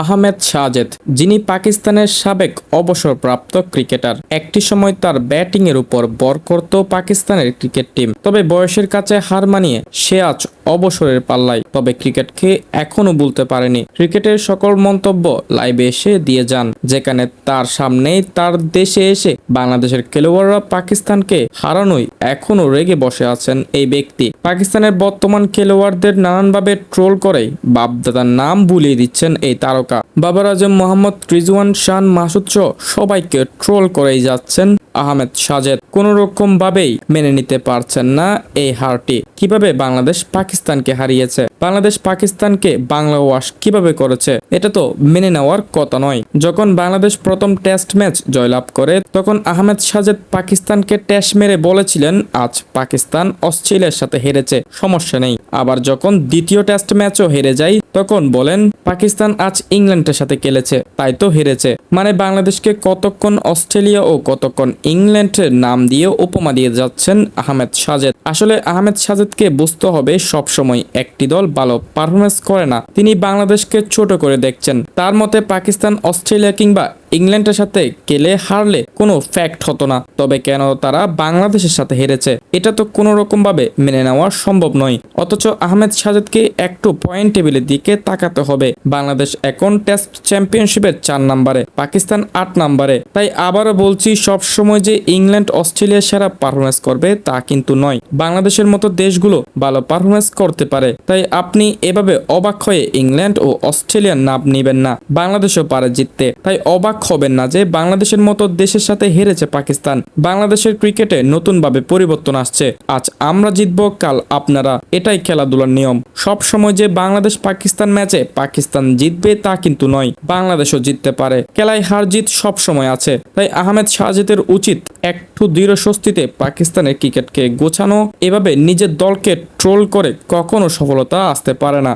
আহমেদ শাহজেদ যিনি পাকিস্তানের সাবেক অবসরপ্রাপ্ত ক্রিকেটার। একটি সময় তার ব্যাটিংয়ের উপর বর করত পাকিস্তানের ক্রিকেট টিম। তবে বয়সের কাছে হার মানিয়ে সে আজ অবসরের পাল্লায়। তবে ক্রিকেটকে এখনও ভুলতে পারেনি। ক্রিকেটের সকল মন্তব্য লাইভে এসে দিয়ে যান, যেখানে তার সামনেই তার দেশে এসে বাংলাদেশের খেলোয়াড়রা পাকিস্তানকে হারানোই এখনও রেগে বসে আছেন এই ব্যক্তি। পাকিস্তানের বর্তমান খেলোয়াড়দের নানানভাবে ট্রোল করে বাপদাদার নাম ভুলিয়ে দিচ্ছেন এই তারকা। বাবার আজম মোহাম্মদ রিজওয়ান শান মাসুদ সবাইকে ট্রোল করেই যাচ্ছেন আহমেদ সাজেদ। কোন রকম ভাবেই মেনে নিতে পারছেন না এই হারটি। কীভাবে বাংলাদেশ পাকিস্তানকে হারিয়েছে? বাংলাদেশ পাকিস্তানকে বাংলা ওয়াশ কীভাবে করেছে? এটা তো মেনে নেওয়ার কথা নয়। যখন বাংলাদেশ প্রথম টেস্ট ম্যাচ জয়লাভ করে, তখন আহমেদ সাজেদ পাকিস্তানকে টেস্ট মেরে বলেছিলেন, আজ পাকিস্তান অস্ট্রেলিয়ার সাথে হেরেছে, সমস্যা নেই। আবার যখন দ্বিতীয় টেস্ট ম্যাচও হেরে যায়, তখন বলেন, পাকিস্তান আজ ইংল্যান্ডের সাথে খেলেছে, তাই তো হেরেছে। মানে বাংলাদেশকে কতক্ষণ অস্ট্রেলিয়া ও কতক্ষণ ইংল্যান্ডের নাম দিয়ে উপমা দিয়ে যাচ্ছেন আহমেদ সাজেদ। আসলে আহমেদ সাজেদকে বুঝতে হবে সবসময় একটি দল ভালো পারফরমেন্স করে না। তিনি বাংলাদেশকে ছোট করে দেখছেন। তার মতে পাকিস্তান, অস্ট্রেলিয়া কিংবা ইংল্যান্ডের সাথে গেলে হারলে কোনো ফ্যাক্ট হতো না। তবে কেন তারা বাংলাদেশের সাথে হেরেছে, এটা তো কোনো রকম ভাবে মেনে নেওয়া সম্ভব নয়। অথচ আহমেদ সাজেদকে একটু পয়েন্ট টেবিলের দিকে তাকাতে হবে। বাংলাদেশ এখন টেস্ট চ্যাম্পিয়নশিপের চার নম্বরে, পাকিস্তান আট নম্বরে। তাই আবারও বলছি সব সময় যে ইংল্যান্ড অস্ট্রেলিয়া সেরা পারফরমেন্স করবে তা কিন্তু নয়। বাংলাদেশের মতো দেশগুলো ভালো পারফরমেন্স করতে পারে। তাই আপনি এভাবে অবাক হয়ে ইংল্যান্ড ও অস্ট্রেলিয়ার নাম নেবেন না, বাংলাদেশও পারে জিততে। তাই অবাক হবেন না যে বাংলাদেশের মতো দেশের সাথে হেরেছে পাকিস্তান। বাংলাদেশের ক্রিকেটে নতুনভাবে পরিবর্তন আসছে। আজ আমরা জিতব, কাল আপনারা। এটাই খেলাধুলার নিয়ম। সব সময় যে বাংলাদেশ পাকিস্তান ম্যাচে পাকিস্তান জিতবে তা কিন্তু নয়, বাংলাদেশও জিততে পারে। খেলায় হার জিত সব সময় আছে। তাই আহমেদ শাহজিদের উচিত একটু দৃঢ় স্বস্তিতে পাকিস্তানের ক্রিকেটকে গোছানো। এভাবে নিজের দলকে ট্রোল করে কখনো সফলতা আসতে পারে না।